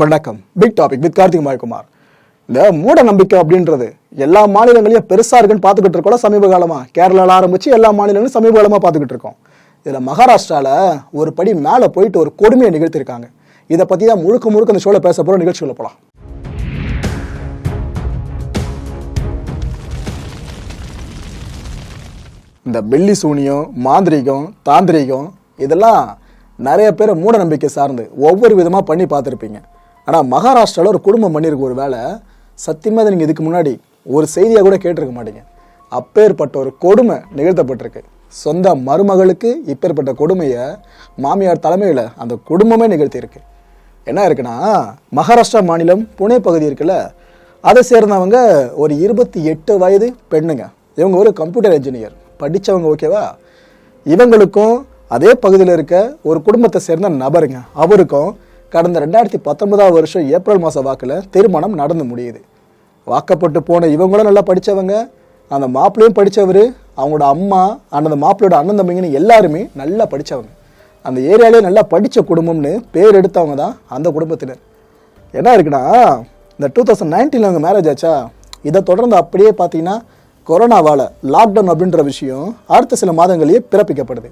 வணக்கம். Big topic with Karthik Mayakumar. இந்த மூட நம்பிக்கை அப்படின்றது எல்லா மாநிலங்களையும் பெருசா இருக்குன்னு பார்த்துக்கிட்டு இருக்கோம் சமீப காலமா. கேரளால ஆரம்பிச்சு எல்லா மாநிலங்களும் சமீப காலமா பார்த்துக்கிட்டு இருக்கோம். இதுல மகாராஷ்டிரால ஒரு படி மேல போயிட்டு ஒரு கொடுமையை நிகழ்த்திருக்காங்க இதை பத்தி தான் முழுக்க முழுக்க இந்த ஷோவில் பேச போற நிகழ்ச்சிகளை போலாம். இந்த பெல்லி சூனியம் மாந்திரீகம் தாந்திரிகம் இதெல்லாம் நிறைய பேர் மூட நம்பிக்கை சார்ந்து ஒவ்வொரு விதமாக பண்ணி பார்த்துருப்பீங்க. ஆனால் மகாராஷ்டிராவில் ஒரு குடும்பம் பண்ணியிருக்க ஒரு வேலை சத்தியமாக அதை நீங்கள் இதுக்கு முன்னாடி ஒரு செய்தியாக கூட கேட்டிருக்க மாட்டீங்க. அப்பேற்பட்ட ஒரு கொடுமை நிகழ்த்தப்பட்டிருக்கு. சொந்த மருமகளுக்கு இப்பேற்பட்ட கொடுமையை மாமியார் தலைமையில் அந்த குடும்பமே நிகழ்த்தியிருக்கு. என்ன இருக்குன்னா மகாராஷ்டிரா மாநிலம் புனே பகுதி இருக்குல்ல அதை சேர்ந்தவங்க ஒரு இருபத்தி எட்டு வயது பெண்ணுங்க. இவங்க ஒரு கம்ப்யூட்டர் இன்ஜினியர் படித்தவங்க ஓகேவா இவங்களுக்கும் அதே பகுதியில் இருக்க ஒரு குடும்பத்தை சேர்ந்த நபருங்க. அவருக்கும் கடந்த ரெண்டாயிரத்தி பத்தொன்பதாவது வருஷம் ஏப்ரல் மாத வாக்கில் திருமணம் நடந்து முடியுது. வாக்கப்பட்டு போன இவங்களும் நல்லா படித்தவங்க அந்த மாப்பிள்ளையும் படித்தவர் அவங்களோட அம்மா அந்த மாப்பிள்ளையோட அண்ணன் தம்பிங்கன்னு எல்லாருமே நல்லா படித்தவங்க அந்த ஏரியாலே நல்லா படித்த குடும்பம்னு பேர் எடுத்தவங்க தான் அந்த குடும்பத்தினர். என்ன இருக்குன்னா இந்த டூ தௌசண்ட் நைன்டீனில் அவங்க மேரேஜ் ஆச்சா? இதை தொடர்ந்து அப்படியே பார்த்தீங்கன்னா கொரோனாவால் லாக்டவுன் அப்படின்ற விஷயம் அடுத்த சில மாதங்களையே பிறப்பிக்கப்படுது.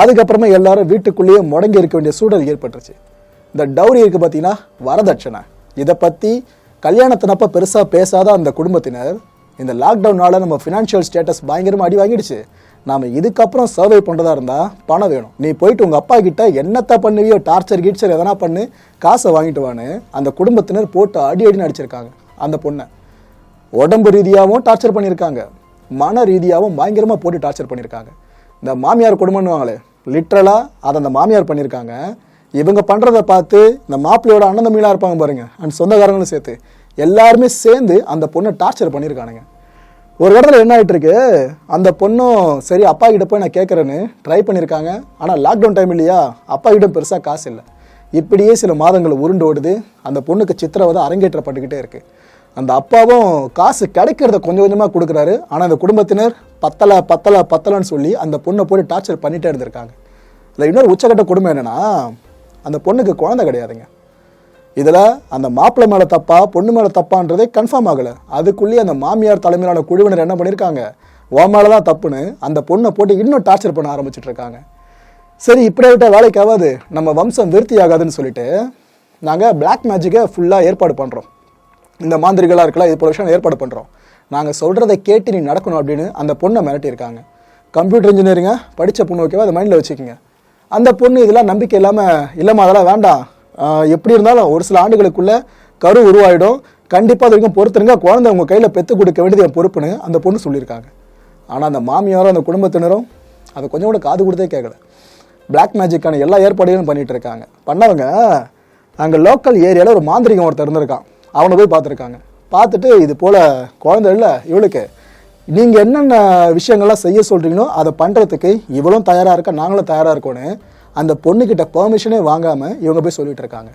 அதுக்கப்புறமா எல்லாரும் வீட்டுக்குள்ளேயே முடங்கி இருக்க வேண்டிய சூழல் ஏற்பட்டுருச்சு. இந்த டவுரி இருக்குது பார்த்தீங்கன்னா வரதட்சணை. இதை பற்றி கல்யாணத்தினப்ப பெருசாக பேசாத அந்த குடும்பத்தினர் இந்த லாக்டவுனால நம்ம ஃபினான்ஷியல் ஸ்டேட்டஸ் பயங்கரமாக அடி வாங்கிடுச்சு. நாம் இதுக்கப்புறம் சர்வை பண்ணுறதா இருந்தால் பணம் வேணும். நீ போயிட்டு உங்கள் அப்பா கிட்ட என்னத்த பண்ணுவியோ டார்ச்சர் கீச்சர் எதனா பண்ணு காசை வாங்கிட்டு வான்னு அந்த குடும்பத்தினர் போட்டு அடி அடின்னு அடிச்சிருக்காங்க அந்த பொண்ணை. உடம்பு ரீதியாகவும் டார்ச்சர் பண்ணியிருக்காங்க. மன ரீதியாகவும் பயங்கரமாக போட்டு டார்ச்சர் பண்ணியிருக்காங்க. இந்த மாமியார் குடும்பம்னுவாங்களே லிட்ரலாக அதை அந்த மாமியார் பண்ணியிருக்காங்க. இவங்க பண்ணுறதை பார்த்து இந்த மாப்பிள்ளையோட அண்ணன் தம்பிலாம் இருப்பாங்க பாருங்க அண்ட் சொந்தக்காரங்களும் சேர்த்து எல்லாருமே சேர்ந்து அந்த பொண்ணை டார்ச்சர் பண்ணியிருக்கானுங்க ஒரு இடத்துல என்ன ஆயிட்டு இருக்கு அந்த பொண்ணும் சரி அப்பா கிட்ட போய் நான் கேட்குறேன்னு ட்ரை பண்ணியிருக்காங்க ஆனால் லாக்டவுன் டைம் இல்லையா அப்பா கிட்ட பெருசாக காசு இல்லை. இப்படியே சில மாதங்கள் உருண்டு ஓடுது அந்த பொண்ணுக்கு சித்திரவதை அரங்கேற்றப்பட்டுக்கிட்டே இருக்கு. அந்த அப்பாவும் காசு கிடைக்கிறத கொஞ்சம் கொஞ்சமாக கொடுக்குறாரு ஆனால் அந்த குடும்பத்தினர் பத்தலை பத்தலை பத்தலைன்னு சொல்லி அந்த பொண்ணை போட்டு டார்ச்சர் பண்ணிட்டே இருந்திருக்காங்க. அதில் இன்னொரு உச்சக்கட்ட கொடுமை என்னென்னா அந்த பொண்ணுக்கு குழந்தை கிடையாதுங்க. இதில் அந்த மாப்பிள்ளை மேலே தப்பா பொண்ணு மேலே தப்பான்றதே கன்ஃபார்ம் ஆகலை. அதுக்குள்ளேயே அந்த மாமியார் தலைமையிலான குழுவினர் என்ன பண்ணியிருக்காங்க ஓ மேலே தான் தப்புன்னு அந்த பொண்ணை போட்டு இன்னும் டார்ச்சர் பண்ண ஆரம்பிச்சிட்டு இருக்காங்க. சரி இப்படி விட்ட வேலைக்கு ஆகாது. நம்ம வம்சம் விருத்தி ஆகாதுன்னு சொல்லிட்டு நாங்கள் பிளாக் மேஜிக்கை ஃபுல்லாக ஏற்பாடு பண்ணுறோம் இந்த மாந்திரிகளாக இருக்கலாம் இது போல விஷயம் ஏற்பாடு பண்ணுறோம் நாங்கள் சொல்கிறத கேட்டு நீ நடக்கணும் அப்படின்னு அந்த பொண்ணை மிரட்டியிருக்காங்க. கம்ப்யூட்டர் இன்ஜினியரிங்காக படித்த பொண்ணு ஓகேவா அதை மைண்டில் வச்சுக்கோங்க. அந்த பொண்ணு இதெல்லாம் நம்பிக்கை இல்லாமல் இல்லைம்மா அதெல்லாம் வேண்டாம் எப்படி இருந்தாலும் ஒரு சில ஆண்டுகளுக்குள்ளே கரு உருவாயிடும். கண்டிப்பாக அது வரைக்கும் பொறுத்துருங்க. குழந்தை உங்கள் கையில் பெற்று கொடுக்க வேண்டியது என் பொறுப்புன்னு அந்த பொண்ணு சொல்லியிருக்காங்க. ஆனால் அந்த மாமியாரும் அந்த குடும்பத்தினரும் அதை கொஞ்சம் கூட காது கொடுத்தே கேட்கல. பிளாக் மேஜிக்கான எல்லா ஏற்பாடுகளும் பண்ணிகிட்டு இருக்காங்க. பண்ணவங்க அங்கே லோக்கல் ஏரியாவில் ஒரு மாந்திரிகம் ஒருத்தர் இருந்திருக்கான். அவனை போய் பார்த்துருக்காங்க. பார்த்துட்டு இது போல் குழந்தை இல்லை இவளுக்கு நீங்கள் என்னென்ன விஷயங்கள்லாம் செய்ய சொல்கிறீங்களோ அதை பண்ணுறதுக்கு இவ்வளோ தயாராக இருக்கா நாங்களும் தயாராக இருக்கோன்னு அந்த பொண்ணுக்கிட்ட பெர்மிஷனே வாங்காமல் இவங்க போய் சொல்லிட்டு இருக்காங்க.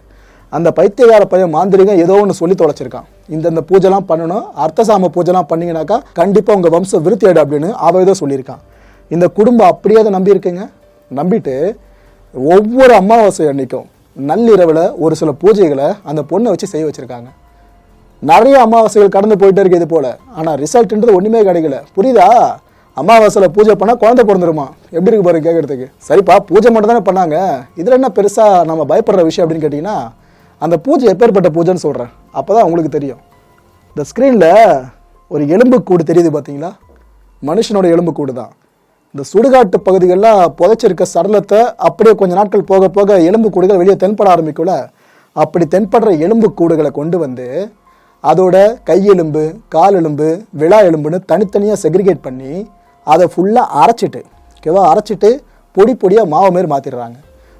அந்த பைத்தியகார பையன் மாந்திரிகம் ஏதோ ஒன்று சொல்லி தொலைச்சிருக்கான். இந்தந்த பூஜைலாம் பண்ணணும் அர்த்தசாம பூஜைலாம் பண்ணிங்கனாக்கா கண்டிப்பாக உங்கள் வம்சம் விருத்தியாடு அப்படின்னு அவன் ஏதோ சொல்லியிருக்கான். இந்த குடும்பம் அப்படியே அதை நம்பியிருக்குங்க நம்பிட்டு ஒவ்வொரு அமாவாசை அன்னைக்கும் நள்ளிரவில் ஒரு சில பூஜைகளை அந்த பொண்ணை வச்சு செய்ய வச்சுருக்காங்க. நிறைய அமாவாசைகள் கடந்து போயிட்டே இருக்கு இது போல. ஆனால் ரிசல்ட்ன்றது ஒன்றுமே கிடைக்கல. புரியுதா? அமாவாசையில் பூஜை பண்ணால் குழந்தை பிறந்துருமா? எப்படி இருக்கு பாருங்க கேட்கறதுக்கு சரிப்பா பூஜை மட்டும் தானே பண்ணாங்க. இதில் என்ன பெருசாக நம்ம பயப்படுற விஷயம் அப்படின்னு கேட்டிங்கன்னா அந்த பூஜை எப்பேற்பட்ட பூஜைன்னு சொல்கிறேன் அப்போ தான் உங்களுக்கு தெரியும். இந்த ஸ்க்ரீனில் ஒரு எலும்புக்கூடு தெரியுது பார்த்தீங்களா மனுஷனோட எலும்புக்கூடு தான். இந்த சுடுகாட்டு பகுதிகளில் புதைச்சிருக்க சடலத்தை அப்படியே கொஞ்சம் நாட்கள் போக போக எலும்புக்கூடுகள் வெளியே தென்பட ஆரம்பிக்கும்ல. அப்படி தென்படுற எலும்புக்கூடுகளை கொண்டு வந்து அதோட கையெலும்பு கால் எலும்பு விழா எலும்புன்னு தனித்தனியாக செக்ரிகேட் பண்ணி அதை ஃபுல்லாக அரைச்சிட்டு ஓகேவா அரைச்சிட்டு பொடி பொடியாக மாவு மாரி மாற்றிடுறாங்க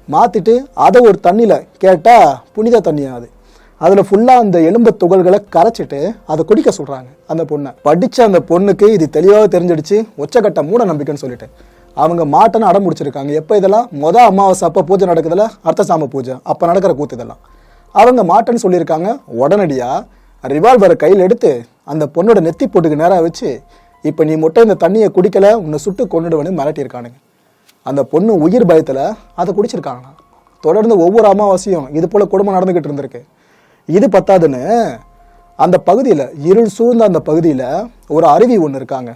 மாற்றிட்டு அதை ஒரு தண்ணியில் கேட்டால் புனித தண்ணி அது. அதில் ஃபுல்லாக அந்த எலும்பு துகள்களை கரைச்சிட்டு அதை குடிக்க சொல்கிறாங்க அந்த பொண்ணை. படித்த அந்த பொண்ணுக்கு இது தெளிவாக தெரிஞ்சிடுச்சு. ஒச்சக்கட்ட மூட நம்பிக்கைன்னு சொல்லிட்டு. அவங்க மாட்டன்னு அடம் முடிச்சிருக்காங்க எப்போ இதெல்லாம்? மொதல் அமாவாசை அப்போ பூஜை நடக்குதுல அர்த்தசாம பூஜை. அப்போ நடக்கிற கூத்து இதெல்லாம். அவங்க மாட்டன்னு சொல்லியிருக்காங்க. உடனடியாக ரிவால்வரை கையில் எடுத்து அந்த பொண்ணோட நெத்தி போட்டுக்கு நேராக வச்சு இப்போ நீ மட்டும் இந்த தண்ணியை குடிக்கலை உன்னை சுட்டு கொண்டுடுவேன்னு மிரட்டியிருக்கானுங்க. அந்த பொண்ணு உயிர் பயத்தில் அதை குடிச்சிருக்காங்களாம் தொடர்ந்து ஒவ்வொரு அமாவாசையும் இது போல் குடும்பம் நடந்துக்கிட்டு இருந்திருக்கு. இது பத்தாதுன்னு அந்த பகுதியில் இருள் சூழ்ந்த அந்த பகுதியில் ஒரு அருவி ஒன்று இருக்காங்க.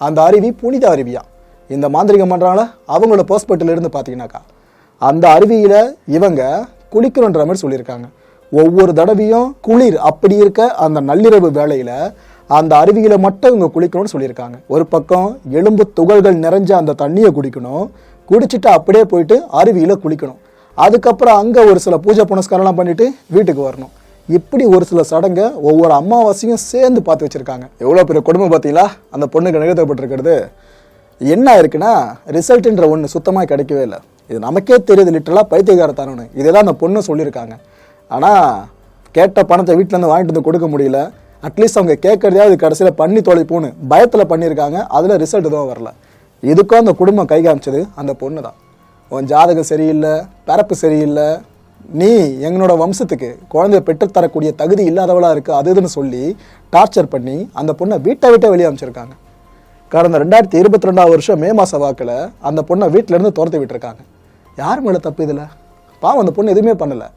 அந்த அருவி புனித அருவியா? இந்த மாந்திரிகம் பண்ணுறாங்களா அவங்களோட ஹாஸ்பிட்டல் இருந்து பார்த்தீங்கன்னாக்கா அந்த அருவியில் இவங்க குளிக்கணுன்ற மாதிரி சொல்லியிருக்காங்க. ஒவ்வொரு தடவையும் குளிர் அப்படி இருக்க அந்த நள்ளிரவு வேலையில் அந்த அருவியில மட்டும் இவங்க குளிக்கணும்னு சொல்லியிருக்காங்க. ஒரு பக்கம் எலும்பு துகள்கள் நிறைஞ்ச அந்த தண்ணியை குடிக்கணும். குடிச்சிட்டு அப்படியே போயிட்டு அருவியில குளிக்கணும். அதுக்கப்புறம் அங்கே ஒரு சில பூஜை புனஸ்காரம்லாம் பண்ணிட்டு வீட்டுக்கு வரணும். இப்படி ஒரு சில சடங்கை ஒவ்வொரு அமாவாசையும் சேர்ந்து பார்த்து வச்சிருக்காங்க. எவ்வளோ பெரிய கொடுமை பார்த்தீங்களா? அந்த பொண்ணுக்கு நிகழ்த்தப்பட்டிருக்கிறது. என்ன இருக்குன்னா ரிசல்ட்ன்ற ஒன்று சுத்தமாக கிடைக்கவே இல்லை. இது நமக்கே தெரியுது லிட்டரலாக பைத்தியகாரத்தானு இதெல்லாம் அந்த பொண்ணு சொல்லியிருக்காங்க. ஆனால் கேட்ட பணத்தை வீட்டிலேருந்து வாங்கிட்டு வந்து கொடுக்க முடியல. அட்லீஸ்ட் அவங்க கேட்கறதையாவது கடைசியில் பண்ணி தொலைப்போன்னு பயத்தில் பண்ணியிருக்காங்க. அதில் ரிசல்ட் எதுவும் வரல. இதுக்கும் அந்த குடும்பம் கை காமிச்சது அந்த பொண்ணு தான். உன் ஜாதகம் சரியில்லை பிறப்பு சரியில்லை. நீ எங்களோட வம்சத்துக்கு குழந்தைய பெற்றுத்தரக்கூடிய தகுதி இல்லாதவளாக இருக்குது அது இதுன்னு சொல்லி டார்ச்சர் பண்ணி அந்த பொண்ணை வீட்டை விட்டே வெளியே அமைச்சிருக்காங்க கடந்த ரெண்டாயிரத்தி இருபத்தி ரெண்டாவது வருஷம் மே மாத வாக்கில் அந்த பொண்ணை வீட்டிலேருந்து துரத்தி விட்டுருக்காங்க. யார் மேலே தப்பு இதில்? பாவம் அந்த பொண்ணு எதுவுமே பண்ணலை.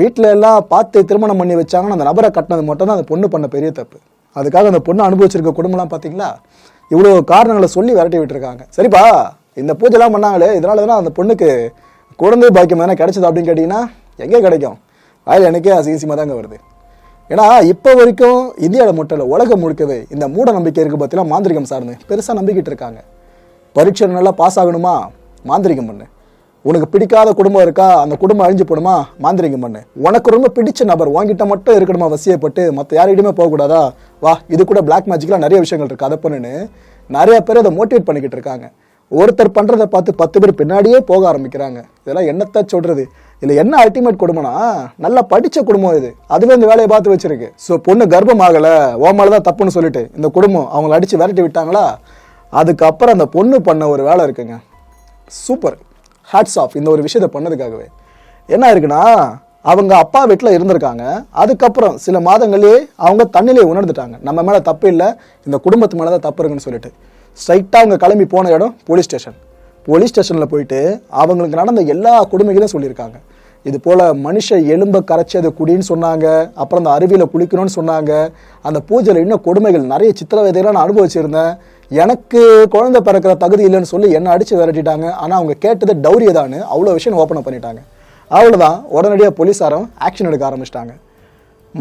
வீட்டில் எல்லாம் பார்த்து திருமணம் பண்ணி வச்சாங்கன்னா அந்த நபரை கட்டினது மட்டும் தான் அந்த பொண்ணு பண்ண பெரிய தப்பு. அதுக்காக அந்த பொண்ணு அனுபவிச்சிருக்க குடும்பம்லாம் பார்த்தீங்களா? இவ்வளோ காரணங்களை சொல்லி விரட்டி விட்டுருக்காங்க. சரிப்பா இந்த பூஜைலாம் பண்ணாங்களே இதனால தானே அந்த பொண்ணுக்கு குழந்தை பாக்கியம் எதனா கிடைச்சது அப்படின்னு கேட்டிங்கன்னா எங்கே கிடைக்கும்? அதில் எனக்கே அசிசியமாக தாங்க வருது. ஏன்னா இப்போ வரைக்கும் இந்தியாவில் மட்டும் இல்லை உலகம் முழுக்கவே இந்த மூட நம்பிக்கை இருக்குது பார்த்தீங்கன்னா மாந்திரிகம் சார்ந்து பெருசாக நம்பிக்கிட்டு இருக்காங்க. பரீட்சை நல்லா பாஸ் ஆகணுமா? மாந்திரிகம் பண்ணு. உனக்கு பிடிக்காத குடும்பம் இருக்கா? அந்த குடும்பம் அழிஞ்சு போடுமா மாந்திரிகம் பண்ணு. உனக்கு ரொம்ப பிடிச்ச நபர் உன்கிட்ட மட்டும் இருக்கணுமா? வசியப்பட்டு மற்ற யார்கிட்டயுமே போகக்கூடாதா? வா இது கூட பிளாக் மேஜிக்லாம் நிறைய விஷயங்கள் இருக்கு. அதை பண்ணுன்னு நிறைய பேர் அதை மோட்டிவேட் பண்ணிக்கிட்டு இருக்காங்க. ஒருத்தர் பண்ணுறதை பார்த்து பத்து பேர் பின்னாடியே போக ஆரம்பிக்கிறாங்க. இதெல்லாம் என்னத்தான் சொல்கிறது இதில் என்ன அல்டிமேட் குடும்பம்னா நல்லா படித்த குடும்பம் இது. அதுவே இந்த வேலையை பார்த்து வச்சிருக்கு. ஸோ பொண்ணு கர்ப்பம் ஆகலை. ஓ தான் தப்புன்னு சொல்லிட்டு இந்த குடும்பம் அவங்கள அடித்து விரட்டி விட்டாங்களா? அதுக்கப்புறம் அந்த பொண்ணு பண்ண ஒரு வேலை இருக்குங்க. சூப்பர் ஹேட்ஸ் ஆஃப் இந்த ஒரு விஷயத்தை பண்ணதுக்காகவே. என்ன இருக்குன்னா அவங்க அப்பா வீட்டில் இருந்திருக்காங்க. அதுக்கப்புறம் சில மாதங்களே அவங்க தண்ணிலே உணர்ந்துட்டாங்க. நம்ம மேலே தப்பு இல்லை இந்த குடும்பத்து மேலே தான் தப்பு இருக்குன்னு சொல்லிட்டு. ஸ்ட்ரைட்டாக அவங்க கிளம்பி போன இடம் போலீஸ் ஸ்டேஷன் போலீஸ் ஸ்டேஷனில் போயிட்டு அவங்களுக்கு நடந்த எல்லா கொடுமைகளும் சொல்லியிருக்காங்க. இது போல் மனுஷ எலும்பை கரைச்சது குடின்னு சொன்னாங்க அப்புறம் அந்த அருவியில் குளிக்கணும்னு சொன்னாங்க. அந்த பூஜையில் இன்னும் கொடுமைகள் நிறைய சித்திரவதையெல்லாம் நான் அனுபவிச்சிருந்தேன். எனக்கு குழந்தை பிறக்கிற தகுதி இல்லைன்னு சொல்லி என்ன அடித்து விரட்டிட்டாங்க. ஆனால் அவங்க கேட்டது டௌரிய அவ்வளோ விஷயம் ஓப்பன் பண்ணிட்டாங்க. அவ்வளோதான் உடனடியாக போலீஸாரும் ஆக்ஷன் எடுக்க ஆரம்பிச்சிட்டாங்க.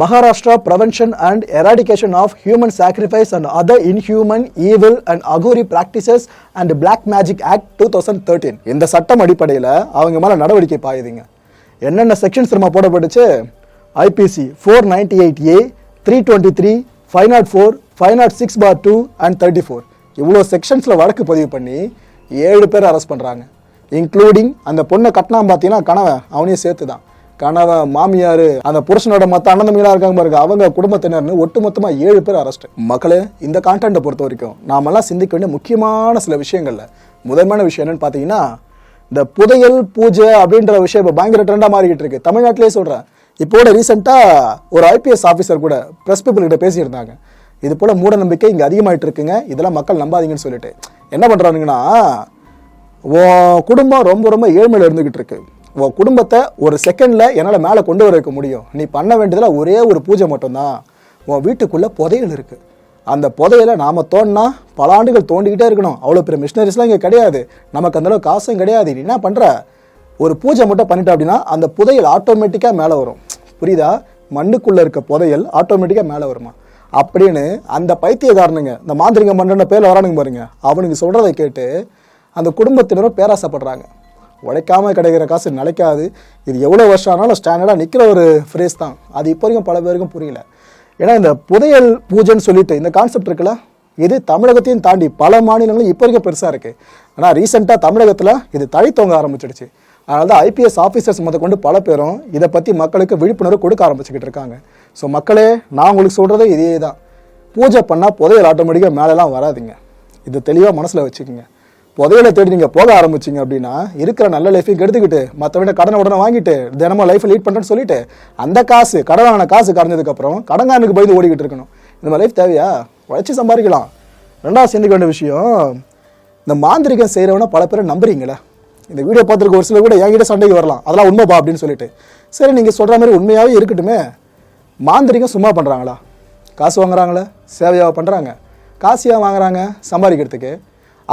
Maharashtra prevention and eradication of human sacrifice and other inhuman evil and Aghori practices and black magic act two thousand thirteen இந்த சட்டம் அடிப்படையில் அவங்க மேலே நடவடிக்கை பாயுதுங்க. என்னென்ன செக்ஷன்ஸ் திரும்ப போடப்பட்டுச்சு? IPC four ninety eight A three twenty three five naught four five naught six four two and thirty four இவ்வளோ செக்ஷன்ஸில் வழக்கு பதிவு பண்ணி ஏழு பேர் அரெஸ்ட் பண்ணுறாங்க இன்க்ளூடிங் அந்த பொண்ணை கட்டினான் பார்த்தீங்கன்னா கணவன் அவனையும் சேர்த்து தான் கணவன் மாமியார் அந்த புருஷனோட மற்ற அண்ணன் இருக்காங்க பாருங்க அவங்க குடும்பத்தினர்னு ஒட்டுமொத்தமாக ஏழு பேர் அரெஸ்ட் மக்களே இந்த கான்டென்ட்டை பொறுத்த வரைக்கும் நாமெல்லாம் சிந்திக்க வேண்டிய முக்கியமான சில விஷயங்களில் முதன்மையான விஷயம் என்னென்னு பார்த்தீங்கன்னா இந்த புதையல் பூஜை அப்படின்ற விஷயம் இப்போ பயங்கர ட்ரெண்டாக மாறிக்கிட்டு இருக்கு. தமிழ்நாட்டிலே சொல்கிறேன் இப்போட ரீசெண்டாக ஒரு ஐபிஎஸ் ஆஃபீஸர் கூட ப்ரெஸ் பீப்புள்கிட்ட பேசியிருந்தாங்க. இது போல் மூட நம்பிக்கை இங்கே அதிகமாகிட்டு இருக்குங்க. இதெல்லாம் மக்கள் நம்பாதீங்கன்னு சொல்லிட்டு. என்ன பண்ணுறானுங்கன்னா உன் குடும்பம் ரொம்ப ரொம்ப ஏழ்மையில் இருந்துகிட்டு இருக்கு. உன் குடும்பத்தை ஒரு செகண்டில் என்னால் மேலே கொண்டு வர வைக்க முடியும். நீ பண்ண வேண்டியதில் ஒரே ஒரு பூஜை மட்டும்தான். உன் வீட்டுக்குள்ளே புதையல் இருக்குது அந்த புதையலை நாம தோண்டினா பல ஆண்டுகள் தோண்டிக்கிட்டே இருக்கணும். அவ்வளோ பெரிய மிஷினரிஸ்லாம் இங்கே கிடையாது. நமக்கு அந்த காசும் கிடையாது. நீ என்ன பண்ற? ஒரு பூஜை மட்டும் பண்ணிட்டோம் அப்படின்னா அந்த புதையல் ஆட்டோமேட்டிக்காக மேலே வரும். புரியுதா? மண்ணுக்குள்ள இருக்க புதையல் ஆட்டோமேட்டிக்காக மேலே வருமா? அப்படின்னு அந்த பைத்தியக்காரனுங்க இந்த மாந்திரிகம் பண்ணுற பேரில் வரானுங்க பாருங்க. அவனுக்கு சொல்றதை கேட்டு அந்த குடும்பத்தினரும் பேராசைப்படுறாங்க. உழைக்காம கிடைக்கிற காசு நிலைக்காது. இது எவ்வளோ வருஷம் ஆனாலும் ஸ்டாண்டர்டாக நிற்கிற ஒரு ஃப்ரேஸ் தான். அது இப்போ வரைக்கும் பல பேருக்கும் புரியல. ஏன்னா இந்த புதையல் பூஜைன்னு சொல்லிட்டு இந்த கான்செப்ட் இருக்குல்ல? இது தமிழகத்தையும் தாண்டி பல மாநிலங்களும் இப்போ வரைக்கும் பெருசாக இருக்குது ஆனால் ரீசெண்டாக தமிழகத்தில் இது தழைத்தோங்க ஆரம்பிச்சிடுச்சு. அதனால தான் ஐபிஎஸ் ஆஃபீஸர்ஸ் முத கொண்டு பல பேரும் இதை பற்றி மக்களுக்கு விழிப்புணர்வு கொடுக்க ஆரம்பிச்சுக்கிட்டு இருக்காங்க. ஸோ மக்களே நான் உங்களுக்கு சொல்கிறதே இதே தான் பூஜை பண்ணால் புதையல் ஆட்டோமேட்டிக்காக மேலெலாம் வராதுங்க. இது தெளிவாக மனசில் வச்சுக்கோங்க. புதையலை தேடி நீங்கள் போக ஆரம்பிச்சிங்க அப்படின்னா இருக்கிற நல்ல லைஃபையும் கெடுத்துக்கிட்டு மற்றவங்க கடனை உடனே வாங்கிட்டு தினமும் லைஃப்பை லீட் பண்ணுறேன்னு சொல்லிட்டு அந்த காசு கடன் வாங்கின காசு கரைஞ்சதுக்கப்புறம் கடங்காரனுக்கு பயந்து ஓடிக்கிட்டு இருக்கணும். இந்த மாதிரி லைஃப் தேவையா? உழைச்சி சம்பாதிக்கலாம். ரெண்டாவது சேர்ந்துக்க வேண்டிய விஷயம் இந்த மாந்திரிகம் செய்கிறவன பல பேரை நம்புறீங்களே. இந்த வீடியோ பார்த்துருக்க ஒரு சிலர் கூட என்கிட்ட சண்டைக்கு வரலாம். அதெல்லாம் உண்மைப்பா அப்படின்னு சொல்லிட்டு. சரி நீங்கள் சொல்கிற மாதிரி உண்மையாகவே இருக்கட்டுமே. மாந்திரிகம் சும்மா பண்ணுறாங்களா காசு வாங்குறாங்களே? சேவையாக பண்ணுறாங்க காசியாக வாங்குறாங்க? சம்பாதிக்கிறதுக்கு.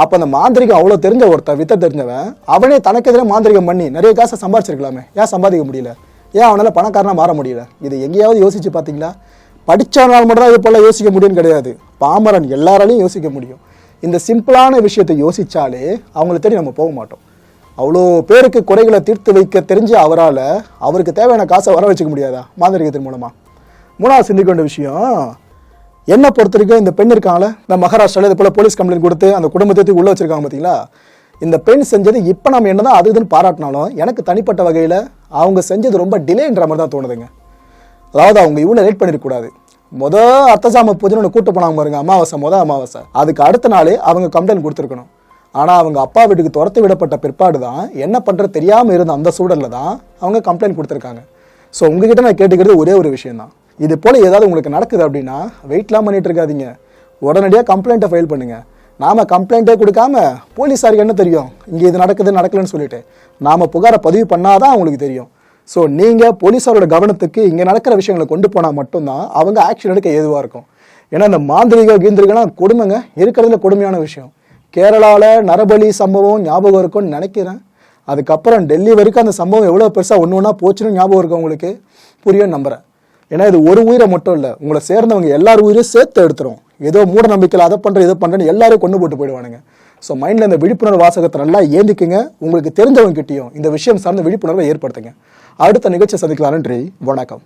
அப்போ அந்த மாந்திரிகம் அவ்வளோ தெரிஞ்ச ஒருத்தன் வித்த தெரிஞ்சவன் அவனே தனக்கு எதிராக மாந்திரிகம் பண்ணி நிறைய காசை சம்பாதிச்சிருக்கலாமே. ஏன் சம்பாதிக்க முடியல? ஏன் அவனால் பணக்காரனாக மாற முடியல? இது எங்கேயாவது யோசிச்சு பார்த்தீங்களா? படித்தவனால் மட்டும் இது போல் யோசிக்க முடியும்னு கிடையாது. பாமரன் எல்லாராலையும் யோசிக்க முடியும். இந்த சிம்பிளான விஷயத்தை யோசித்தாலே அவங்கள தேடி நம்ம போக மாட்டோம். அவ்வளோ பேருக்கு குறைகளை தீர்த்து வைக்க தெரிஞ்ச அவரால் அவருக்கு தேவையான காசை வர வச்சுக்க முடியாதா? மாந்திரிகத்தின் மூலமாக மூணாவது சிந்திக்க வேண்டிய விஷயம் என்ன பொறுத்த வரைக்கும் இந்த பெண் இருக்காங்களே இந்த மகாராஷ்டிராவில் இது போல் போலீஸ் கம்ப்ளைண்ட் கொடுத்து அந்த குடும்பத்தை உள்ள உள்ளே வச்சிருக்காங்க பார்த்தீங்களா இந்த பெண் செஞ்சது இப்போ நம்ம என்னதான் அது இதுன்னு பாராட்டினாலும் எனக்கு தனிப்பட்ட வகையில் அவங்க செஞ்சது ரொம்ப டிலேன்ற மாதிரி தான் தோணுதுங்க. அதாவது அவங்க இவ்வளோ லேட் பண்ணிடக்கூடாது முத அர்த்தசாம பூஜைன்னு ஒன்று கூட்டு போனாங்க பாருங்க அமாவாசை முத அமாவாசை. அதுக்கு அடுத்த நாளே அவங்க கம்ப்ளைண்ட் கொடுத்துருக்கணும். ஆனால் அவங்க அப்பா வீட்டுக்கு துரத்து விடப்பட்ட பிற்பாடு தான் என்ன பண்ணுறது தெரியாமல் இருந்த அந்த சூழலில் தான் அவங்க கம்ப்ளைண்ட் கொடுத்துருக்காங்க. ஸோ உங்ககிட்ட நான் கேட்டுக்கிறது ஒரே ஒரு விஷயம் தான் இது போல் ஏதாவது உங்களுக்கு நடக்குது அப்படின்னா வெயிட்லாம் பண்ணிட்டு இருக்காதீங்க. உடனடியாக கம்ப்ளைண்ட்டை ஃபைல் பண்ணுங்கள் நாம் கம்ப்ளைண்ட்டே கொடுக்காம போலீஸாருக்கு என்ன தெரியும்? இங்கே இது நடக்குது நடக்கலன்னு சொல்லிட்டு. நாம் புகாரை பதிவு பண்ணாதான் அவங்களுக்கு தெரியும். ஸோ நீங்கள் போலீஸாரோட கவனத்துக்கு இங்கே நடக்கிற விஷயங்களை கொண்டு போனால் மட்டும்தான் அவங்க ஆக்ஷன் எடுக்க ஏதுவாக இருக்கும். ஏன்னா இந்த மாந்திரிக கீந்திரிகெல்லாம் கொடுமைங்க. இருக்கிறதுல கொடுமையான விஷயம். கேரளாவில் நரபலி சம்பவம் ஞாபகம் இருக்கும்னு நினைக்கிறேன். அதுக்கப்புறம் டெல்லி வரைக்கும் அந்த சம்பவம் எவ்வளோ பெருசாக ஒன்று ஒன்றா போச்சுன்னு ஞாபகம் இருக்கும் உங்களுக்கு? புரியும் நம்புகிறேன் ஏன்னா இது ஒரு உயிரை மட்டும் இல்லை. உங்களை சேர்ந்தவங்க எல்லார் உயிரையும் சேர்த்து எடுத்துரும். ஏதோ மூட நம்பிக்கையில் அதை பண்ணுற இதை பண்ணுறேன்னு எல்லாரும் கொண்டு போட்டு போயிடுவானுங்க. ஸோ மைண்டில் இந்த விழிப்புணர்வு வாசகத்தை நல்லா ஏந்திக்குங்க. உங்களுக்கு தெரிஞ்சவங்க கிட்டேயும் இந்த விஷயம் சார்ந்த விழிப்புணர்வை ஏற்படுத்துங்க. அடுத்த நிகழ்ச்சி சந்திக்கலாம் நன்றி வணக்கம்.